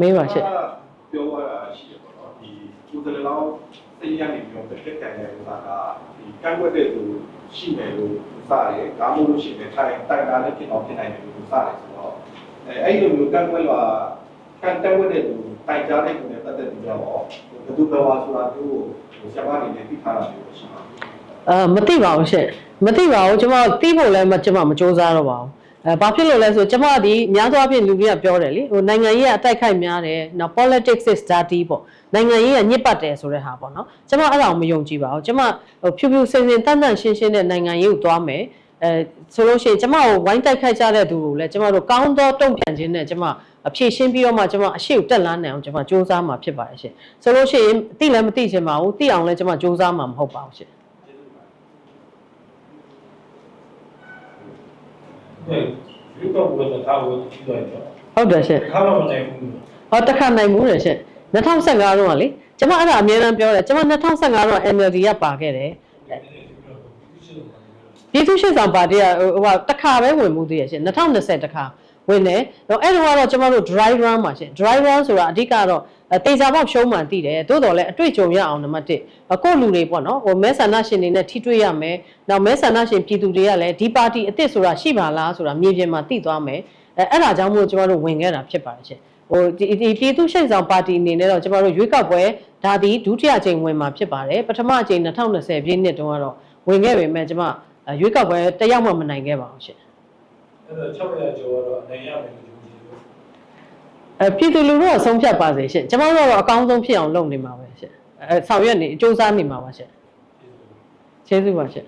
မေးပါရှင့်ပြောရတာရှိတယ်ပေါ့နော်ဒီကိုယ်တည်းလောင်းစိတ်ရနေပြီးတော့တစ်ခက်ကန်တဲ့ဥစ္စာကဒီကန့်ွက်တဲ့သူရှိမယ်လို့စတယ်ဒါမှမဟုတ်လို့ရှိရင်ထိုင်တိုင်တာလည်းဖြစ်အောင်ဖြစ်နိုင်တယ်လို့စတယ်ဆိုတော့အဲအဲ့လိုမျိုးကန့်ွက်လာကန့်တက်ွက်တဲ့သူတိုင်ကြားတဲ့သူနဲ့ပတ်သက်ပြီးတော့ဘယ်သူဘယ်ဝါဆိုတာမျိုးကိုဆရာမအနေနဲ့သိထားတာမျိုးရှိမှာအာမသိပါဘူးရှင့်မသိပါဘူးကျွန်မသိဖို့လည်းမကျွန်မမစူးစမ်းတော့ပါဘူး အဲဘာဖြစ်လို့လဲဆိုကျွန်မဒီများသောအားဖြင့်လူကြီးကပြောတယ်လေဟိုနိုင်ငံရေးကအတိုက်ခိုက်များတယ်နော် politics is dirty ပေါ့နိုင်ငံရေးကညစ်ပတ်တယ်ဆိုတဲ့ဟာပေါ့နော်ကျွန်မအဲ့ဒါကိုမယုံကြည်ပါဘူးကျွန်မဟိုဖြူဖြူစင်စင်တန်တန်ရှင်းရှင်းတဲ့နိုင်ငံရေးကိုသွားမယ်အဲဆိုလို့ရှိရင်ကျွန်မကိုဝိုင်းတိုက်ခိုက်ကြတဲ့သူကိုလည်းကျွန်မတို့ကောင်းသောတုံ့ပြန်ခြင်းနဲ့ကျွန်မအဖြည့်ရှင်းပြီးတော့မှကျွန်မအရှိကိုတက်လန်းနိုင်အောင်ကျွန်မစူးစမ်းမှာဖြစ်ပါတယ်ရှင်ဆိုလို့ရှိရင်သိလည်းမသိချင်ပါဘူးသိအောင်လည်းကျွန်မစူးစမ်းမှာမဟုတ်ပါဘူးရှင် ဒီတော့ဘယ်တော့သာဝတ်ပြီးတော့ဟုတ်တယ်ရှင့်ခါတော့မနိုင်ဘူးဟောတခါနိုင်ဘူးတယ်ရှင့်2015တော့လေကျွန်မအဲ့ဒါအများအားပြောတယ်ကျွန်မ2015တော့ MLD ကပါခဲ့တယ်ပြည်သူ့ရှေ့ဆောင်ပါတီကဟိုတခါပဲဝင်မှုသေးရရှင်2020တခါ ဝင်တယ်တော့အဲ့တော့ကတော့ကျွန်တော်တို့ dry run မှာရှင် dry run ဆိုတာအဓိကတော့တေချာပေါက်ရှုံးမှန်တည်တယ်သို့တော်လည်းအတွေ့အကြုံရအောင်နံပါတ်1အခုလူတွေပေါ့နော်ဟိုမဲဆန္ဒရှင်တွေနဲ့ထိတွေ့ရမယ်နောက်မဲဆန္ဒရှင်ပြည်သူတွေကလည်းဒီပါတီအစ်စ်ဆိုတာရှိပါလားဆိုတာမြေပြင်မှာသိသွားမယ်အဲအဲ့ဒါကြောင့်မို့ကျွန်တော်တို့ဝင်ခဲ့တာဖြစ်ပါတယ်ရှင်ဟိုဒီဒီပြည်သူ့ရှိန်ဆောင်ပါတီအနေနဲ့တော့ကျမတို့ရွေးကောက်ပွဲဒါဒီဒုတိယအကြိမ်ဝင်မှာဖြစ်ပါတယ်ပထမအကြိမ်2020ပြည့်နှစ်တုန်းကတော့ဝင်ခဲ့ပေမဲ့ကျမအဲရွေးကောက်ပွဲတစ်ယောက်မှမနိုင်ခဲ့ပါဘူးရှင် အဲ့တော့600ကျော်ကတော့အနိုင်ရမယ်လို့ယူကြည့်လို့အဲပြည်သူလူထုကဆုံးဖြတ်ပါစေရှင်ကျွန်တော်တို့ကတော့အကောင်းဆုံးဖြစ်အောင်လုပ်နေမှာပဲရှင်အဲဆောင်ရွက်နေအကျိုးစားနေမှာပါရှင်ကျေးဇူးပါရှင်